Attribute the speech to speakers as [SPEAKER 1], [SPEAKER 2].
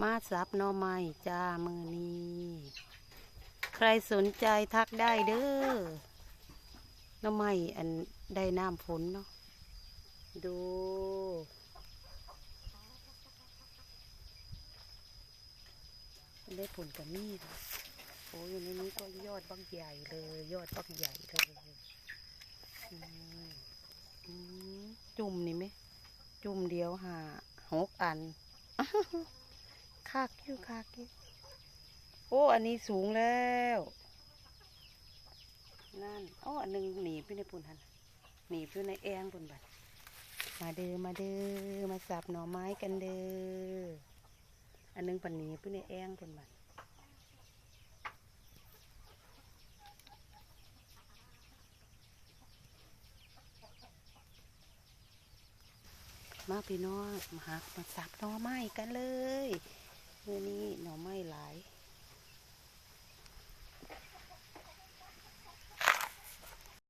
[SPEAKER 1] มาซับหน่อไม้จ้ามือนี้ใครสนใจทักได้เด้อหน่อไม้อันได้น้ำฝนเนาะดูได้ผลกับมีดโอ้ยอยู่ในนี้ก็ยอดบักใหญ่เลย ยอดบักใหญ่เลยจุ่มนี่ไหม จุ่มเดียวหาหกอัน คักอยู่คักอยู่โอ้ อันนี้สูงแล้ว นั่นโอ้อันหนึ่งหนีบอยู่ในปุ่นหันหนีบอยู่ในแองปุ่นบัดมาเด้อมาเด้อมาสับหน่อไม้กันเด้ออันหนึงปันหนีบอยู่ในแองปุ่นบัดมาพี่น้องมาหามาสับหน่อไม้กันเลย มื่อนี้หน่อไม้หลาย